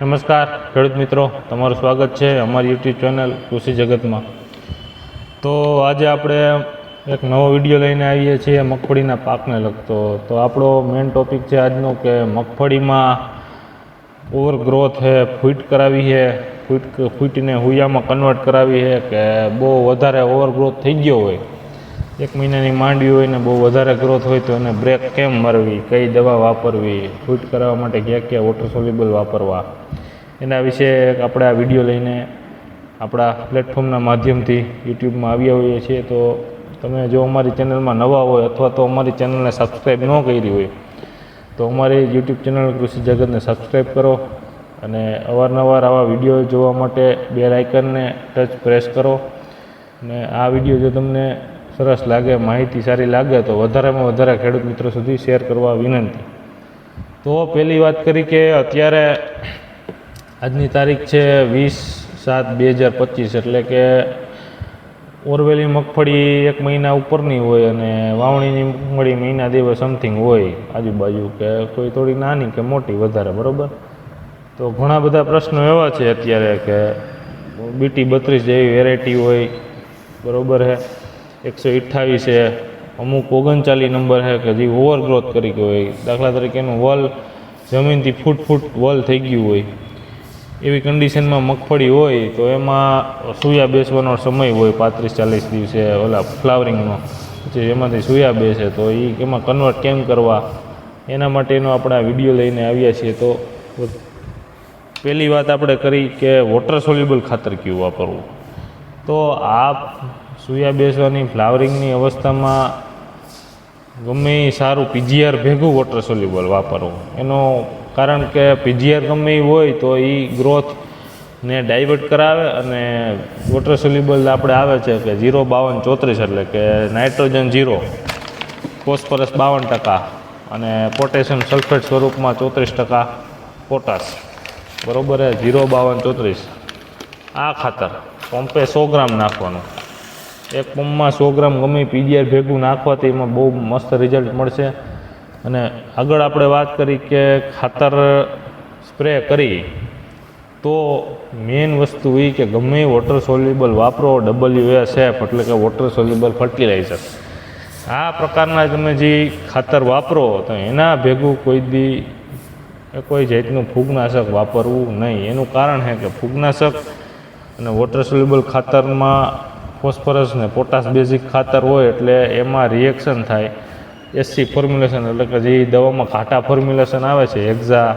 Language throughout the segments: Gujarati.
નમસ્કાર, ખેડૂત મિત્રો. તમારું સ્વાગત છે અમારી યુટ્યુબ ચેનલ કૃષિ જગતમાં. તો આજે આપણે એક નવો વીડિયો લઈને આવીએ છીએ મગફળીના પાકને લગતો. તો આપણો મેઇન ટોપિક છે આજનો કે મગફળીમાં ઓવર ગ્રોથ છે ફૂટ કરાવી છે ફૂટ ફૂટને હુયામાં કન્વર્ટ કરાવી છે કે બહુ વધારે ઓવર ગ્રોથ થઈ ગયો હોય. એક મહિનાની માંડવી હોય ને બહુ વધારે ગ્રોથ હોય તો એને બ્રેક કેમ મારવી? કઈ દવા વાપરવી? ફૂટ કરાવવા માટે ક્યાં ક્યાં વોટર સોલ્યુબલ વાપરવા? એના વિશે આપણે આ વીડિયો લઈને આપણા પ્લેટફોર્મના માધ્યમથી યુટ્યુબમાં આવ્યા હોઈએ છીએ. તો તમે જો અમારી ચેનલમાં નવા હોય અથવા તો અમારી ચેનલને સબસ્ક્રાઈબ ન કરી હોય, તો અમારી યુટ્યુબ ચેનલ કૃષિ જગતને સબસ્ક્રાઈબ કરો અને અવારનવાર આવા વીડિયો જોવા માટે બે આઇકનને ટચ પ્રેસ કરો. અને આ વીડિયો જો તમને સરસ લાગે, માહિતી સારી લાગે, તો વધારેમાં વધારે ખેડૂત મિત્રો સુધી શેર કરવા વિનંતી. તો પહેલી વાત કરી કે અત્યારે આજની તારીખ છે વીસ સાત બે હજાર પચીસ, એટલે કે ઓરવેલી મગફળી એક મહિના ઉપરની હોય અને વાવણીની મગફળી મહિના દિવસ સમથિંગ હોય, આજુબાજુ કે કોઈ થોડી નાની કે મોટી વધારે, બરાબર? તો ઘણા બધા પ્રશ્નો એવા છે અત્યારે કે બીટી બત્રીસ જેવી વેરાયટી હોય, બરાબર છે એકસો અઠ્ઠાવીસ છે. અમુક ઓગણચાલીસ નંબર છે કે જે ઓવરગ્રોથ કરી ગયો હોય. દાખલા તરીકે એનું વલ જમીનથી ફૂટ ફૂટ વલ થઈ ગયું હોય. એવી કન્ડિશનમાં મગફળી હોય તો એમાં સૂયા બેસવાનો સમય હોય પાંત્રીસ ચાલીસ દિવસે ઓલા ફ્લાવરિંગનો. પછી એમાંથી સૂયા બેસે તો એ એમાં કન્વર્ટ કેમ કરવા? એના માટેનો આપણે આ વીડિયો લઈને આવ્યા છીએ. તો પહેલી વાત આપણે કરી કે વોટર સોલ્યુબલ ખાતર કયું વાપરવું? તો આ સૂયા બેસવાની ફ્લાવરિંગની અવસ્થામાં ગમે એ સારું પીજીઆર ભેગું વોટર સોલ્યુબલ વાપરવું. એનો કારણ કે પીજીઆર ગમે એ હોય તો એ ગ્રોથને ડાયવર્ટ કરાવે અને વોટર સોલ્યુબલ આપણે આવે છે કે ઝીરો બાવન ચોત્રીસ એટલે કે નાઇટ્રોજન ઝીરો ફોસ્ફરસ બાવન ટકા અને પોટેશિયમ સલ્ફેટ સ્વરૂપમાં ચોત્રીસ ટકા પોટાશ બરોબર ઝીરો બાવન ચોત્રીસ. આ ખાતર. પંપે સો ગ્રામ નાખવાનું. એક પંપમાં સો ગ્રામ ગમે પીજીઆર ભેગું નાખવાથી એમાં બહુ મસ્ત રિઝલ્ટ મળશે. અને આગળ આપણે વાત કરી કે ખાતર સ્પ્રે કરી, તો મેઇન વસ્તુ એ કે ગમે વોટર સોલ્યુબલ વાપરો ડબલ્યુ એફ એટલે કે વોટર સોલ્યુબલ ફર્ટિલાઇઝર આ પ્રકારના તમે જે ખાતર વાપરો, તો એના ભેગું કોઈ દી કોઈ જાતનું ફૂગનાશક વાપરવું નહીં. એનું કારણ છે કે ફૂગનાશક અને વોટર સોલ્યુબલ ખાતરમાં ફોસ્ફરસ ને પોટાશ બેઝિક ખાતર હોય એટલે એમાં રિએક્શન થાય. એસસી ફોર્મ્યુલેશન એટલે કે જે દવામાં ઘાટા ફોર્મ્યુલેશન આવે છે એક્ઝા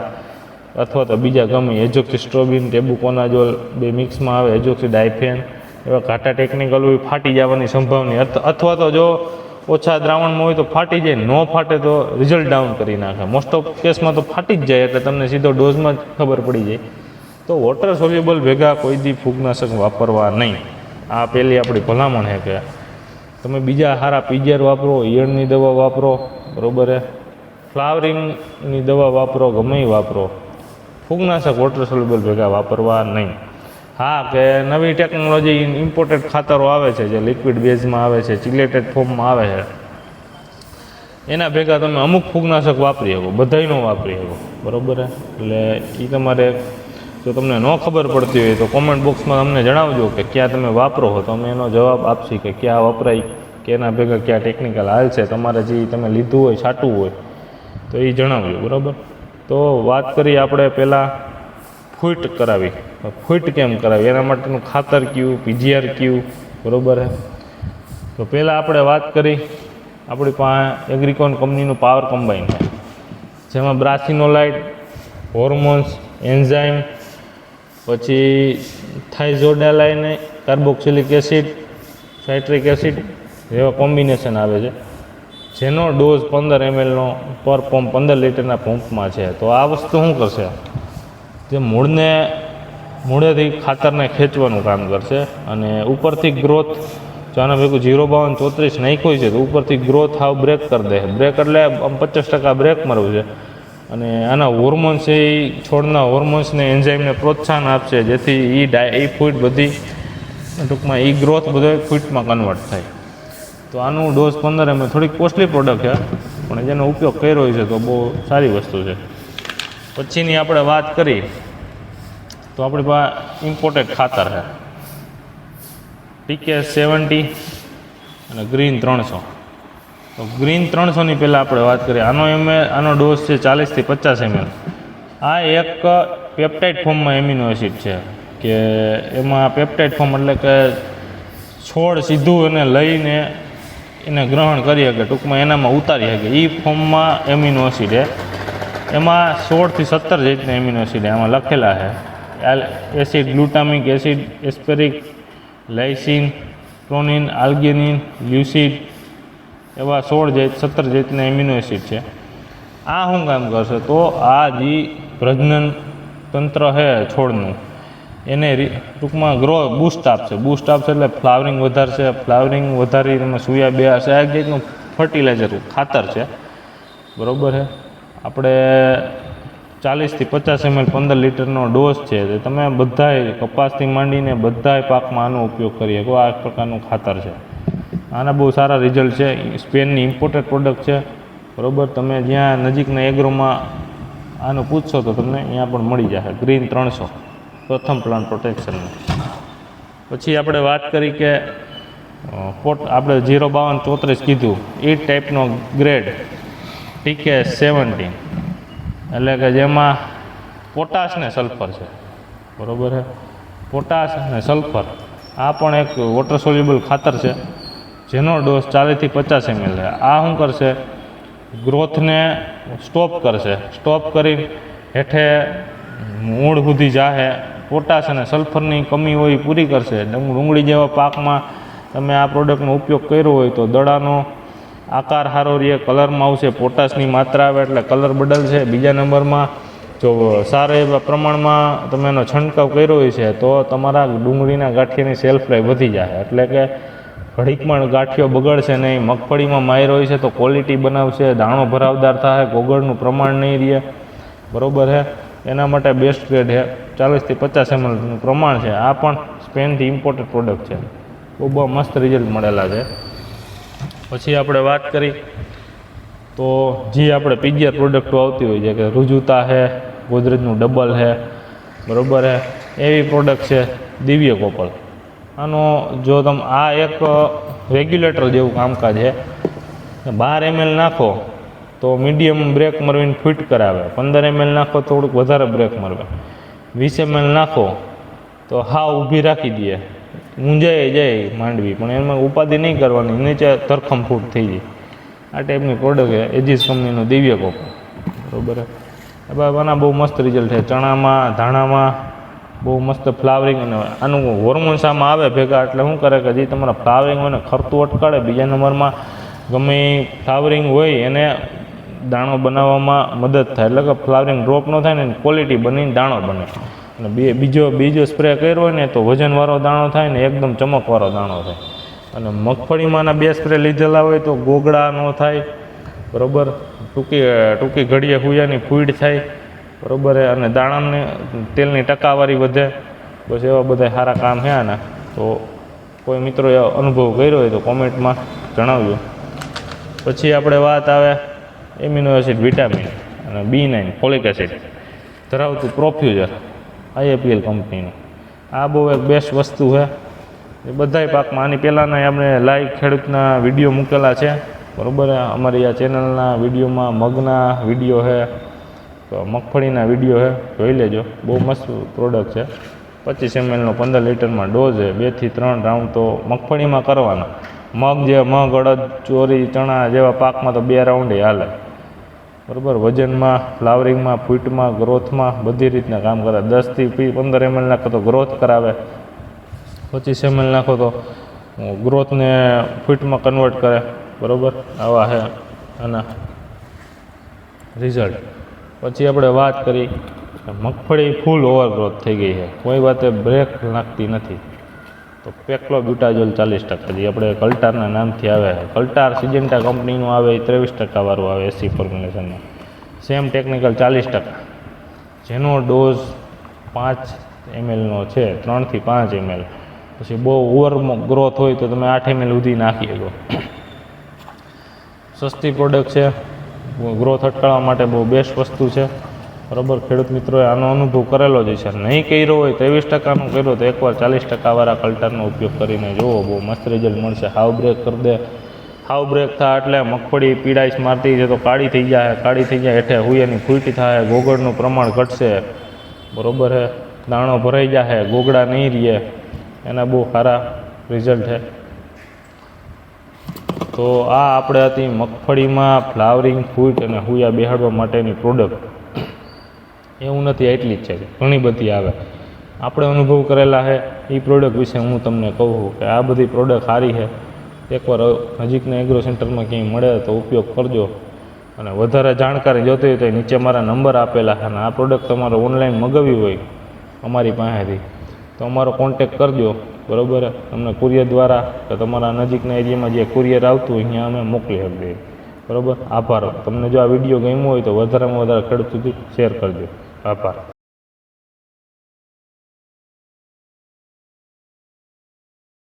અથવા તો બીજા ગમે એજોક્સી સ્ટ્રોબિન ટેબુકોનાઝોલ બે મિક્સમાં આવે એજોક્સી ડાયફેન એવા ઘાટા ટેકનિકલ હોય, ફાટી જવાની સંભાવના અથવા તો જો ઓછા દ્રાવણમાં હોય તો ફાટી જાય, ન ફાટે તો રિઝલ્ટ ડાઉન કરી નાખે. મોસ્ટ ઓફ કેસમાં તો ફાટી જ જાય એટલે તમને સીધો ડોઝમાં જ ખબર પડી જાય. તો વોટર સોલ્યુબલ ભેગા કોઈ દી ફૂગનાશક વાપરવા નહીં. આ પહેલી આપણી ભલામણ છે કે તમે બીજા સારા પીજર વાપરો, ઈયળની દવા વાપરો, બરોબર છે? ફ્લાવરિંગની દવા વાપરો, ગમે વાપરો. ફૂગનાશક વોટર સોલ્યુબલ ભેગા વાપરવા નહીં. હા, કે નવી ટેકનોલોજી ઇમ્પોર્ટેડ ખાતરો આવે છે, જે લિક્વિડ બેઝમાં આવે છે ચિલેટેડ ફોર્મમાં આવે છે. એના ભેગા તમે અમુક ફૂગનાશક વાપરી શકો, બધાયનો વાપરી શકો, બરોબર એટલે એ તમારે જો તમને ન ખબર પડતી હોય તો કોમેન્ટ બોક્સમાં અમને જણાવજો કે ક્યાં તમે વાપરો હો તો અમે એનો જવાબ આપશી કે ક્યાં વપરાય કે ભેગા ક્યાં ટેકનિકલ હાલ છે. તમારે જે તમે લીધું હોય, છાંટવું હોય, તો એ જણાવજો, બરાબર? તો વાત કરી આપણે પહેલાં ફૂટ કરાવી. ફૂટ કેમ કરાવી? એના માટેનું ખાતર કયું, પીજીઆર કયું, બરાબર હે? તો પહેલાં આપણે વાત કરી આપણી પાસે એગ્રીકોન કંપનીનું પાવર કમ્બાઈન જેમાં બ્રાસિનોલાઇટ હોર્મોન્સ એન્ઝાઇમ પછી થાઇઝોડાલાઇન કાર્બોક્સિલિક એસિડ, સાઇટ્રિક એસિડ જેવા કોમ્બિનેશન આવે છે. જેનો ડોઝ પંદર એમએલનો પર પંપ પંદર લીટરના પંપમાં છે. તો આ વસ્તુ શું કરશે? જે મૂળને, મૂળેથી ખાતરને ખેંચવાનું કામ કરશે અને ઉપરથી ગ્રોથ, જો આના ભેગું ઝીરો બાવન ચોત્રીસ નાખ્યું છે, તો ઉપરથી ગ્રોથ હાવ બ્રેક કરી દે. બ્રેક એટલે પચાસ ટકા બ્રેક મારવું છે. અને આના હોર્મોન્સ એ છોડના હોર્મોન્સને એન્ઝાઇમને પ્રોત્સાહન આપશે, જેથી એ ડાય એ ફૂડ બધી ટૂંકમાં એ ગ્રોથ બધો ફૂટમાં કન્વર્ટ થાય. તો આનું ડોઝ પંદર એમ થોડીક કોસ્ટલી પ્રોડક્ટ છે, પણ જેનો ઉપયોગ કર્યો છે તો બહુ સારી વસ્તુ છે. પછીની આપણે વાત કરી, તો આપણી પાસે ઇમ્પોર્ટેડ ખાતર છે. પીકે સેવન્ટી અને ગ્રીન ત્રણસો. ગ્રીન ત્રણસોની પહેલાં આપણે વાત કરીએ. આનો એમ આનો ડોઝ છે ચાલીસથી પચાસ એમએલ આ એક પેપ્ટાઇડ ફોર્મમાં એમિનો એસિડ છે કે એમાં પેપ્ટાઇડ ફોર્મ એટલે કે છોડ સીધું એને લઈને એને ગ્રહણ કરી શકે ટૂંકમાં એનામાં ઉતારી શકે એ ફોર્મમાં એમિનો એસિડ છે. એમાં સોળથી સત્તર જેટના એમિનો એસિડ એમાં લખેલા છે. Acid glutamic acid aspartic lysine ક્રોનિન arginine leucine એવા સોળ જૈત, સત્તર જેટલા એમિનો એસિડ છે. આ શું કામ કરશે? તો આ જે પ્રજનન તંત્ર છે છોડનું. એને ટૂંકમાં ગ્રો બૂસ્ટ આપશે. બૂસ્ટ આપશે એટલે ફ્લાવરિંગ વધારશે. ફ્લાવરિંગ વધારી તમે સૂયા, બે હશે એક જાતનું ફર્ટિલાઇઝર ખાતર છે. બરોબર છે આપણે ચાલીસથી પચાસ એમએલ પંદર લીટરનો ડોઝ છે. તે તમે બધાય કપાસથી માંડીને બધાય પાકમાં આનો ઉપયોગ કરી શકો આ એક પ્રકારનું ખાતર છે. આના બહુ સારા રિઝલ્ટ છે. સ્પેનની ઇમ્પોર્ટેડ પ્રોડક્ટ છે. બરોબર? તમે જ્યાં નજીકના એગ્રોમાં આનું પૂછશો તો તમને અહીંયા પણ મળી જશે. ગ્રીન ત્રણસો. પ્રથમ પ્લાન્ટ પ્રોટેક્શનનું પછી આપણે વાત કરી કે પોટ આપણે જીરો બાવન ચોત્રીસ કીધું. એ ટાઈપનો ગ્રેડ ટીકે સેવન્ટીન એટલે કે જેમાં પોટાશ ને સલ્ફર છે. બરોબર છે? પોટાશ અને સલ્ફર આ પણ એક વોટર સોલ્યુબલ ખાતર છે. જેનો ડોઝ ચાલીસથી પચાસ એમએલ છે. આ શું કરશે? ગ્રોથને સ્ટોપ કરશે. સ્ટોપ કરી હેઠે મૂળ સુધી જાહે. પોટાશ અને સલ્ફરની કમી હોય એ પૂરી કરશે. ડુંગળી જેવા પાકમાં તમે આ પ્રોડક્ટનો ઉપયોગ કર્યો હોય તો દડાનો આકાર સારો રહે કલરમાં આવશે પોટાશની માત્રા આવે એટલે કલર બદલશે. બીજા નંબરમાં જો સારા એવા પ્રમાણમાં તમે એનો છંટકાવ કર્યો હોય છે તો તમારા ડુંગળીના ગાંઠિયાની સેલ્ફ લાઈફ વધી જાય એટલે કે ઘડીકમાં ગાંઠિયો બગડશે નહીં, મગફળીમાં માયર હોય છે તો ક્વોલિટી બનાવશે, દાણો ભરાવદાર થાય, ગોગળનું પ્રમાણ નહીં રહે. બરોબર છે એના માટે બેસ્ટ ગ્રેડ છે ચાલીસથી પચાસ એમએલનું પ્રમાણ છે. આ પણ સ્પેનથી ઇમ્પોર્ટેડ પ્રોડક્ટ છે. બહુ બહુ મસ્ત રિઝલ્ટ મળેલા છે. પછી આપણે વાત કરી તો જે આપણે પીજીઆર પ્રોડક્ટો આવતી હોય છે કે રુજુતા છે ગોદરેજનું ડબલ છે બરોબર છે એવી પ્રોડક્ટ છે દિવ્ય કોપલ આનો જો તમે આ એક રેગ્યુલેટર જેવું કામકાજ છે બાર એમએલ નાખો, તો મીડિયમ બ્રેક મરવીને ફિટ કરાવે. પંદર એમએલ નાખો થોડુંક વધારે બ્રેક મરવે. વીસ એમએલ નાખો, તો હા ઊભી રાખી દે. ઊંઝાઈ જાય માંડવી, પણ એમાં ઉપાધિ નહીં કરવાની, નીચે તરખમ ફૂટ થઈ જાય. આ ટાઈપની પ્રોડક્ટ છે, એજીસ કંપનીનું દિવ્ય કોપર બરાબર? આના બહુ મસ્ત રિઝલ્ટ છે. ચણામાં, ધાણામાં બહુ મસ્ત ફ્લાવરિંગ અને આનું હોર્મોન્સ આમાં આવે ભેગા, એટલે શું કરે કે જે તમારા ફ્લાવરિંગ હોય ને ખરતું અટકાડે બીજા નંબરમાં ગમે ફ્લાવરિંગ હોય એને દાણો બનાવવામાં મદદ થાય. એટલે કે ફ્લાવરિંગ ડ્રોપ ન થાય ને ક્વોલિટી બનીને દાણો બને. અને બે, બીજો બીજો સ્પ્રે કર્યો હોય ને તો વજનવાળો દાણો થાય ને એકદમ ચમકવાળો દાણો થાય. અને મગફળીમાંના બે સ્પ્રે લીધેલા હોય તો ગોગળા ન થાય, બરાબર? ટૂંકી ટૂંકી ઘડીએ હુયાની ફૂડ થાય. બરોબર છે. અને દાણાને તેલની ટકાવારી વધે. બસ એવા બધા સારા કામ છે આના. તો કોઈ મિત્રો એવો અનુભવ કર્યો હોય તો કોમેન્ટમાં જણાવજો. પછી આપણે વાત આવે એમિનો એસિડ વિટામિન અને બી નાઇન ફોલિક એસિડ. ધરાવતું પ્રોફ્યુઝર, આઈએપીએલ કંપનીનું. આ બહુ એક બેસ્ટ વસ્તુ છે. એ બધાય પાકમાં આની પહેલાંના આપણે લાઈવ ખેડૂતના વીડિયો મૂકેલા છે. બરાબર અમારી આ ચેનલના વિડીયોમાં મગના વીડિયો છે. તો મગફળીના વીડિયો છે જોઈ લેજો. બહુ મસ્ત પ્રોડક્ટ છે. પચીસ એમએલનો પંદર લીટરમાં ડોઝ છે. બેથી ત્રણ રાઉન્ડ તો મગફળીમાં કરવાના. મગ જે મગ, અડદ, ચોરી, ચણા જેવા પાકમાં તો બે રાઉન્ડે હાલે. બરાબર? વજનમાં, ફ્લાવરિંગમાં, ફૂટમાં, ગ્રોથમાં બધી રીતના કામ કરે. દસથી પંદર એમએલ નાખો તો ગ્રોથ કરાવે. પચીસ એમએલ નાખો તો ગ્રોથને ફૂટમાં કન્વર્ટ કરે. બરાબર? આવા છે આના રિઝલ્ટ પછી આપણે વાત કરી મગફળી ફૂલ ઓવરગ્રોથ થઈ ગઈ છે. કોઈ વાતે બ્રેક નાખતી નથી. તો પેકલો બ્યુટાજોલ ચાલીસ ટકા જે આપણે કલ્ટારના નામથી આવે છે. કલ્ટાર સિજન્ટા કંપનીનું આવે એ ત્રેવીસ ટકાવાળું આવે એસી ફોર્મ્યુલેશનનું. સેમ ટેકનિકલ ચાલીસ ટકા. જેનો ડોઝ પાંચ એમએલનો છે, ત્રણથી પાંચ એમએલ. પછી બહુ ઓવર ગ્રોથ હોય તો તમે આઠ એમએલ સુધી નાખી શકો. સસ્તી પ્રોડક્ટ છે. ગ્રોથ અટકાવવા માટે બહુ બેસ્ટ વસ્તુ છે. બરોબર? ખેડૂત મિત્રોએ આનો અનુભવ કરેલો જ છે. નહીં કર્યો હોય ત્રેવીસ ટકાનું કર્યો તો એકવાર ચાલીસ ટકાવાળા કલ્ટરનો ઉપયોગ કરીને જુઓ બહુ મસ્ત રિઝલ્ટ મળશે. હાવ બ્રેક કરી દે. હાવ બ્રેક થાય એટલે મગફળી પીડાઈશ મારતી છે તો કાળી થઈ જાય. કાળી થઈ જાય હેઠે હુયાની ફૂલટી થાય. ગોગળનું પ્રમાણ ઘટશે. બરોબર છે દાણો ભરાઈ જાય ગોગડા નહીં રહે એના બહુ સારા રિઝલ્ટ છે તો આ આપણે હતી મગફળીમાં ફ્લાવરિંગ ફૂટ અને હુયા બેહાડવા માટેની પ્રોડક્ટ. એવું નથી એટલી જ છે. ઘણી બધી આવે. આપણે અનુભવ કરેલા છે. એ પ્રોડક્ટ વિશે હું તમને કહું કે આ બધી પ્રોડક્ટ સારી છે. એકવાર નજીકના એગ્રો સેન્ટરમાં ક્યાંય મળે તો ઉપયોગ કરજો. અને વધારે જાણકારી જોતી હોય તો નીચે મારા નંબર આપેલા છે અને આ પ્રોડક્ટ તમારે ઓનલાઈન મગાવી હોય અમારી પાસેથી. તો અમારો કોન્ટેક કરજો. બરાબર? તમને કુરિયર દ્વારા કે તમારા નજીકના એરિયામાં જે કુરિયર આવતું હોય, અહીંયા અમે મોકલી શકીએ. બરાબર? આભાર. તમને જો આ વીડિયો ગમ્યો હોય તો વધારેમાં વધારે ખેડૂત સુધી શેર કરજો. આભાર.